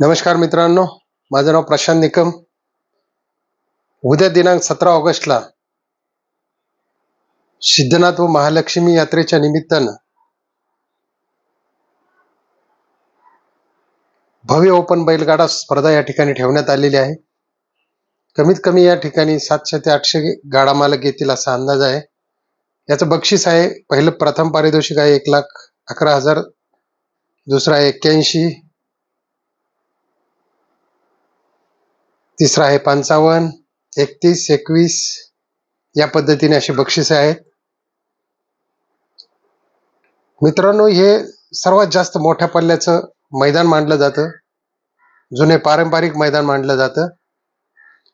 नमस्कार मित्रांनो माझं नाव प्रशांत निकम. उद्या दिनांक सतरा ऑगस्टला सिद्धनाथ व महालक्ष्मी यात्रेच्या निमित्तानं भव्य ओपन बैलगाडा स्पर्धा या ठिकाणी ठेवण्यात आलेली आहे. कमीत कमी या ठिकाणी सातशे ते आठशे गाडा मालक येतील असा अंदाज आहे. याचं बक्षीस आहे पहिलं प्रथम पारितोषिक आहे एक लाख अकरा हजार दुसरा आहे एक्क्याऐंशी तिसरा आहे पंचावन्न एकतीस एकवीस. या पद्धतीने अशी बक्षिसे आहेत. मित्रांनो हे सर्वात जास्त मोठ्या पल्ल्याचं मैदान मानलं जातं. जुने पारंपरिक मैदान मानलं जातं.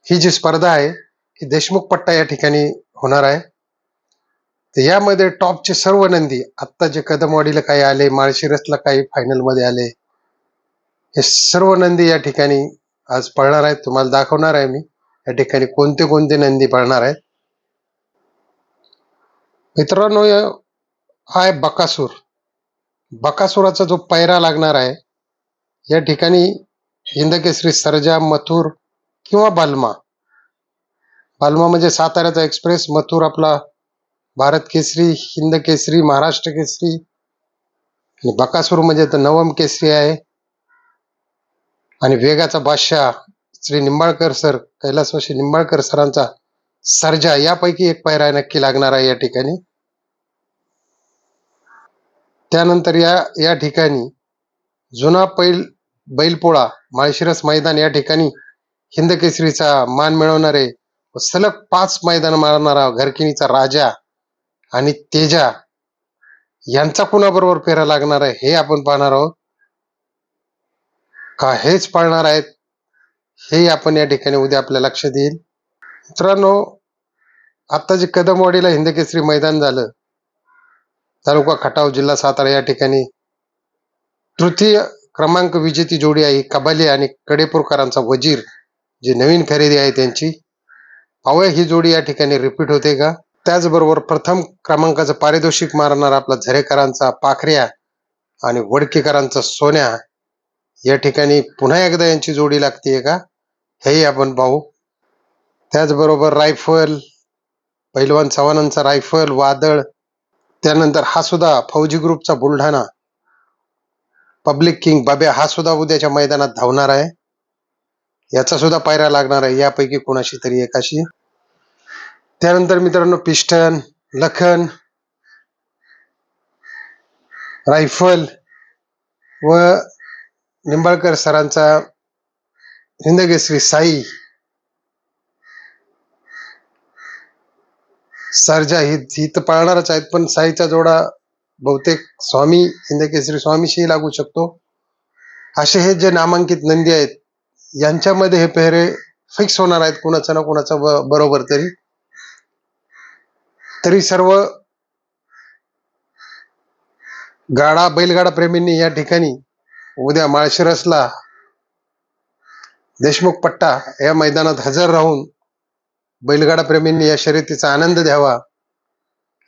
ही जी स्पर्धा आहे ही देशमुख पट्टा या ठिकाणी होणार आहे. तर यामध्ये टॉपचे सर्व नंदी आत्ता जे कदमवाडीला काही आले माळशिरसला काही फायनलमध्ये आले हे सर्व नंदी या ठिकाणी आज पळणार आहेत तुम्हाला दाखवणार आहे मी. या ठिकाणी कोणते कोणते नंदी पळणार आहेत. मित्रांनो हा आहे बकासूर. बकासुराचा जो पैरा लागणार आहे या ठिकाणी हिंदकेसरी सरजा मथुर किंवा बालमा. बालमा म्हणजे साताऱ्याचा एक्सप्रेस मथुर आपला भारत केसरी हिंद केसरी महाराष्ट्र केसरी. आणि बकासूर म्हणजे तर नवम केसरी आहे. आणि वेगाचा बादशाह श्री निंबाळकर सर कैलासवाशी निंबाळकर सरांचा सर्जा यापैकी एक पायरा नक्की लागणार आहे या ठिकाणी. त्यानंतर या या ठिकाणी जुना पैल बैलपोळा माळशिरस मैदान या ठिकाणी हिंदकेसरीचा मान मिळवणारे व सलग पाच मैदान मारणारा घरकिनीचा राजा आणि तेजा यांचा कुणाबरोबर फेरा लागणार आहे हे आपण पाहणार आहोत. का हेच पाळणार आहेत? हे आपण या ठिकाणी उद्या आपल्या लक्षात येईल. मित्रांनो आता जे कदमवाडीला हिंदकेसरी मैदान झालं तालुका खटाव जिल्हा सातारा या ठिकाणी तृतीय क्रमांक विजेती जोडी आहे कबाली आणि कडेपूरकरांचा वजीर जी नवीन खरेदी आहे त्यांची. पाहूया ही जोडी या ठिकाणी रिपीट होते का? त्याचबरोबर प्रथम क्रमांकाचं पारितोषिक मारणार आपला झरेकरांचा पाखऱ्या आणि वडकेकरांचा सोन्या. या ठिकाणी पुन्हा एकदा यांची जोडी लागते का? हेही आपण पाहू. त्याचबरोबर रायफल पैलवान चव्हाणांचा रायफल वादळ त्यानंतर हा सुद्धा फौजी ग्रुपचा बुलढाणा. पब्लिक किंग बाब्या हा सुद्धा उद्याच्या मैदानात धावणार आहे. याचा सुद्धा पायरा लागणार आहे. यापैकी कोणाशी तरी एकाशी. त्यानंतर मित्रांनो पिस्टन लखन रायफल व निंबाळकर सरांचा हिंदकेसरी साई. सर्जा ही ही तर पाळणारच आहेत पण साईचा जोडा बहुतेक स्वामी हिंदकेसरी स्वामीशी लागू शकतो. असे हे जे नामांकित नंदी आहेत यांच्यामध्ये हे पेहरे फिक्स होणार आहेत कुणाचा ना कुणाचा बरोबर तरी. तरी सर्व गाडा बैलगाडा प्रेमींनी या ठिकाणी उद्या माळशिरसला देशमुख पट्टा या मैदानात हजर राहून बैलगाडा प्रेमींनी या शर्यतीचा आनंद द्यावा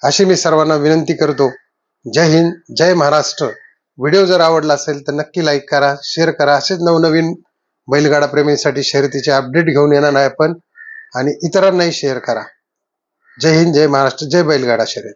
अशी मी सर्वांना विनंती करतो. जय हिंद जय महाराष्ट्र. व्हिडिओ जर आवडला असेल तर नक्की लाईक करा शेअर करा. असेच नवनवीन बैलगाडा प्रेमींसाठी शर्यतीचे अपडेट घेऊन येणार आहे आपण. आणि इतरांनाही शेअर करा. जय हिंद जय महाराष्ट्र जय बैलगाडा शर्यत.